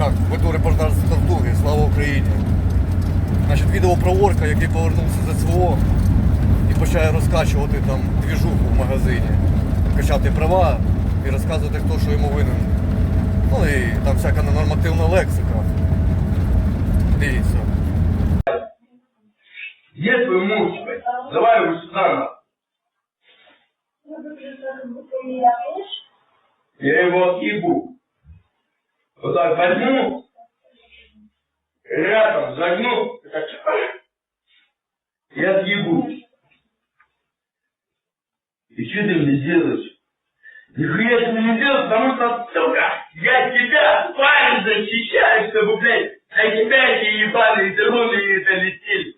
как, веду репортаж з Тартуги, слава Україні. Значить, відео про орка, який повернувся з СВО і почає розкачувати там двіжуху в магазині, качати права і розказувати, хто що йому винен. Ну і там всяка ненормативна лексика. Дивіться. Где твой муж. Давай его сюда, на. Я его отъебу. Вот так возьму, рядом загну, и так и отъебу. И что ты мне делаешь? Нихуя мне не делаешь, потому что, сука, я тебя, парень, защищаю, чтобы, блядь, на тебя эти ебаные дроны долетели.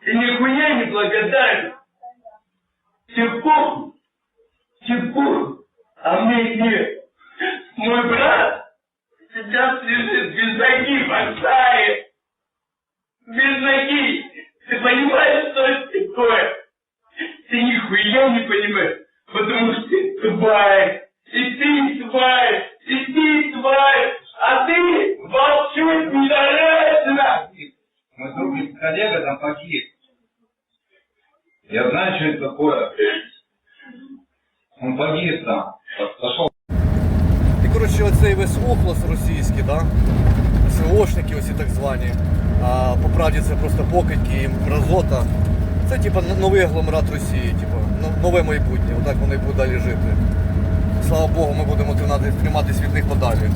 Ты нихуя не благодарен. Тебе похуй. Тебе похуй. А мне нет. Мой брат сейчас лежит без ноги в. Без ноги. Ты понимаешь, что это такое? Ты нихуя не понимаешь. Потому что ты тупая. И ты тварь. И ты тварь. А ты волчок недоречно. Мой друг и коллега там погиб. Я знаю, что это такое. Он погиб там. Пошел коротше, оцей весь охлос російський, да? СВОшники оці так звані. А по правді це просто покидьки і мразота. Це типа н- новий агломерат Росії, типа, но- нове майбутнє, отак вони будуть далі жити. Слава Богу, ми будемо тримати- триматись від них подалі.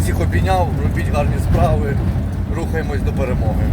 Всіх обійняв, робіть гарні справи, рухаємось до перемоги.